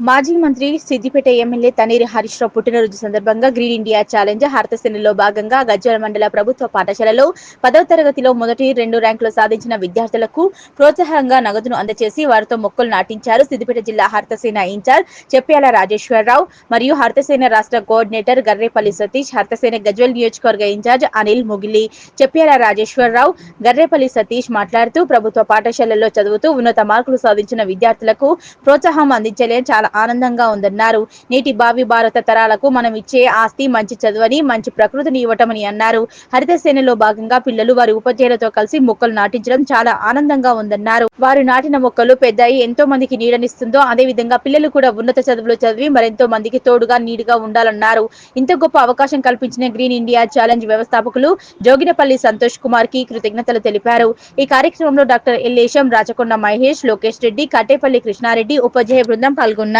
మాజీ మంత్రి సిద్దిపేట ఎమ్మెల్యే తనేరి హరీష్ రావు పుట్టినరోజు సందర్భంగా గ్రీన్ ఇండియా ఛాలెంజ్ హారతసేనలో భాగంగా గజ్వల మండల ప్రభుత్వ పాఠశాలలో పదవ తరగతిలో మొదటి రెండు ర్యాంకులు సాధించిన విద్యార్థులకు ప్రోత్సాహంగా నగదును అందజేసి వారితో మొక్కలు నాటించారు. సిద్దిపేట జిల్లా హర్తసేన ఇన్ఛార్జ్ చెప్పాల రాజేశ్వరరావు మరియు హర్తసేన రాష్ట్ర కోఆర్డినేటర్ గర్రేపల్లి సతీష్ హర్తసేన గజ్వల్ నియోజకవర్గ ఇన్ఛార్జ్ అనిల్ ముగిలి చెప్పాల రాజేశ్వరరావు గర్రేపల్లి సతీష్ మాట్లాడుతూ ప్రభుత్వ పాఠశాలల్లో చదువుతూ ఉన్నత మార్కులు సాధించిన విద్యార్థులకు ప్రోత్సాహం అందించలే చాలా ఆనందంగా ఉందన్నారు. నేటి భావి భారత తరాలకు మనం ఇచ్చే ఆస్తి మంచి చదువని మంచి ప్రకృతిని ఇవ్వటమని అన్నారు. హరిత సేనలో భాగంగా పిల్లలు వారి ఉపాధ్యాయులతో కలిసి మొక్కలు నాటించడం చాలా ఆనందంగా ఉందన్నారు. వారు నాటిన మొక్కలు పెద్దయి ఎంతో మందికి నీడనిస్తుందో అదే విధంగా పిల్లలు కూడా ఉన్నత చదువులు చదివి మరెంతో మందికి తోడుగా నీడుగా ఉండాలన్నారు. ఇంత గొప్ప అవకాశం కల్పించిన గ్రీన్ ఇండియా ఛాలెంజ్ వ్యవస్థాపకులు జోగినపల్లి సంతోష్ కుమార్కి కృతజ్ఞతలు తెలిపారు. ఈ కార్యక్రమంలో డాక్టర్ ఎల్లేశం రాచకొండ మహేష్ లోకేష్ రెడ్డి కట్టేపల్లి కృష్ణారెడ్డి ఉపాధ్యాయ బృందం పాల్గొన్నారు.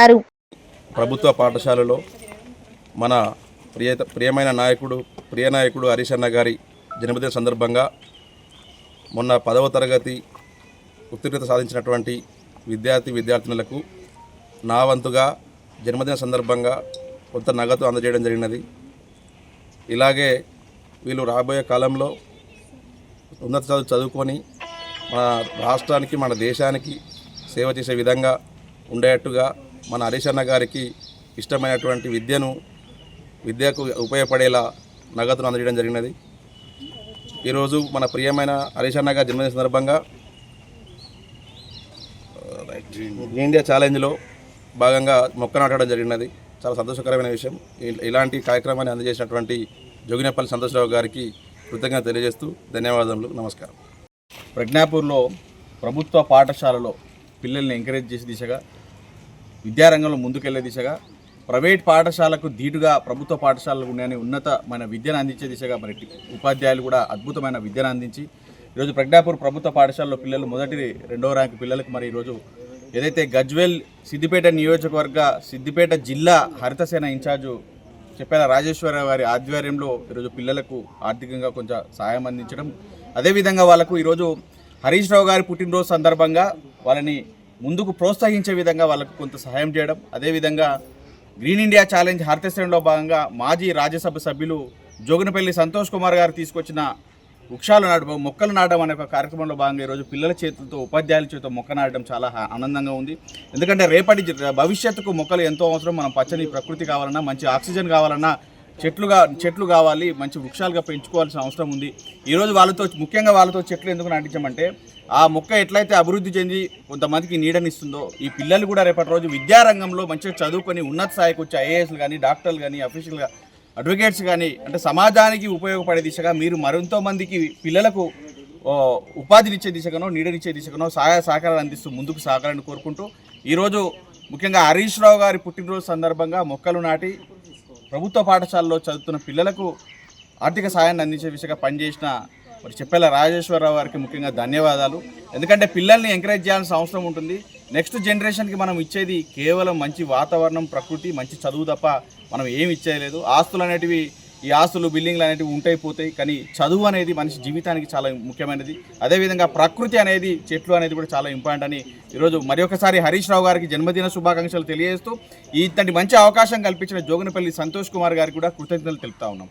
ప్రభుత్వ పాఠశాలలో మన ప్రియ ప్రియమైన నాయకుడు ప్రియ నాయకుడు హరీష్ అన్న గారి జన్మదిన సందర్భంగా మొన్న పదవ తరగతి ఉత్తీర్ణత సాధించినటువంటి విద్యార్థి విద్యార్థినులకు నా వంతుగా జన్మదిన సందర్భంగా కొంత నగదు అందజేయడం జరిగినది. ఇలాగే వీళ్ళు రాబోయే కాలంలో ఉన్నత చదువు చదువుకొని మన రాష్ట్రానికి మన దేశానికి సేవ చేసే విధంగా ఉండేట్టుగా మన హరీష్ అన్న గారికి ఇష్టమైనటువంటి విద్యను విద్యకు ఉపయోగపడేలా నగదును అందజేయడం జరిగినది. ఈరోజు మన ప్రియమైన హరీష్ అన్న గారి జన్మదిన సందర్భంగా ఇండియా ఛాలెంజ్లో భాగంగా మొక్క నాటడం జరిగినది. చాలా సంతోషకరమైన విషయం. ఇలాంటి కార్యక్రమాన్ని అందజేసినటువంటి జోగినేపల్లి సంతోషరావు గారికి కృతజ్ఞత తెలియజేస్తూ ధన్యవాదములు. నమస్కారం. ప్రజ్ఞాపూర్లో ప్రభుత్వ పాఠశాలలో పిల్లల్ని ఎంకరేజ్ చేసే దిశగా విద్యారంగంలో ముందుకెళ్ళే దిశగా ప్రైవేట్ పాఠశాలకు ధీటుగా ప్రభుత్వ పాఠశాలలు ఉన్నాయని ఉన్నతమైన విద్యను అందించే దిశగా మరి ఉపాధ్యాయులు కూడా అద్భుతమైన విద్యను అందించి ఈరోజు ప్రజ్ఞాపూర్ ప్రభుత్వ పాఠశాలలో పిల్లలు మొదటి రెండవ ర్యాంకు పిల్లలకు మరి ఈరోజు ఏదైతే గజ్వేల్ సిద్దిపేట నియోజకవర్గ సిద్దిపేట జిల్లా హరితసేన ఇన్ఛార్జు చెప్పిన రాజేశ్వర గారి ఆధ్వర్యంలో ఈరోజు పిల్లలకు ఆర్థికంగా కొంచెం సహాయం అందించడం. అదేవిధంగా వాళ్ళకు ఈరోజు హరీష్ రావు గారి పుట్టినరోజు సందర్భంగా వాళ్ళని ముందుకు ప్రోత్సహించే విధంగా వాళ్ళకు కొంత సహాయం చేయడం. అదేవిధంగా గ్రీన్ ఇండియా ఛాలెంజ్ హరితశ్రేణిలో భాగంగా మాజీ రాజ్యసభ సభ్యులు జోగినపల్లి సంతోష్ కుమార్ గారు తీసుకొచ్చిన వృక్షాలు నాటడం మొక్కలు నాటడం అనే ఒక కార్యక్రమంలో భాగంగా ఈరోజు పిల్లల చేతులతో ఉపాధ్యాయుల చేతితో మొక్క నాటడం చాలా ఆనందంగా ఉంది. ఎందుకంటే రేపటి భవిష్యత్తుకు మొక్కలు ఎంతో అవసరం. మనం పచ్చని ప్రకృతి కావాలన్నా మంచి ఆక్సిజన్ కావాలన్నా చెట్లుగా చెట్లు కావాలి మంచి వృక్షాలుగా పెంచుకోవాల్సిన అవసరం ఉంది. ఈరోజు వాళ్ళతో ముఖ్యంగా వాళ్ళతో చెట్లు ఎందుకు నాటించామంటే ఆ మొక్క ఎట్లయితే అభివృద్ధి చెంది కొంతమందికి నీడనిస్తుందో ఈ పిల్లలు కూడా రేపటి రోజు విద్యారంగంలో మంచిగా చదువుకొని ఉన్నత స్థాయికి వచ్చే ఐఏఎస్లు కానీ డాక్టర్లు కానీ అఫీషియల్గా అడ్వకేట్స్ కానీ అంటే సమాజానికి ఉపయోగపడే దిశగా మీరు మరెంతో మందికి పిల్లలకు ఉపాధినిచ్చే దిశగానో నీడనిచ్చే దిశగానో సహాయ సహకారాలు అందిస్తూ ముందుకు సాగాలని కోరుకుంటూ ఈరోజు ముఖ్యంగా హరీష్ రావు గారి పుట్టినరోజు సందర్భంగా మొక్కలు నాటి ప్రభుత్వ పాఠశాలలో చదువుతున్న పిల్లలకు ఆర్థిక సాయాన్ని అందించే విషయంగా పనిచేసిన మరి చెప్పేలా రాజేశ్వరరావు గారికి ముఖ్యంగా ధన్యవాదాలు. ఎందుకంటే పిల్లల్ని ఎంకరేజ్ చేయాల్సిన అవసరం ఉంటుంది. నెక్స్ట్ జనరేషన్కి మనం ఇచ్చేది కేవలం మంచి వాతావరణం ప్రకృతి మంచి చదువు తప్ప మనం ఏమి ఇచ్చేయలేదు. ఆస్తులు అనేటివి ఈ ఆస్తులు బిల్డింగ్లు అనేవి ఉంటాయి పోతాయి. కానీ చదువు అనేది మనిషి జీవితానికి చాలా ముఖ్యమైనది. అదేవిధంగా ప్రకృతి అనేది చెట్లు అనేది కూడా చాలా ఇంపార్టెంట్ అని ఈరోజు మరి ఒకసారి హరీష్ రావు గారికి జన్మదిన శుభాకాంక్షలు తెలియజేస్తూ ఇంతటి మంచి అవకాశం కల్పించిన జోగనపల్లి సంతోష్ కుమార్ గారికి కూడా కృతజ్ఞతలు తెలుపుతా ఉన్నాం.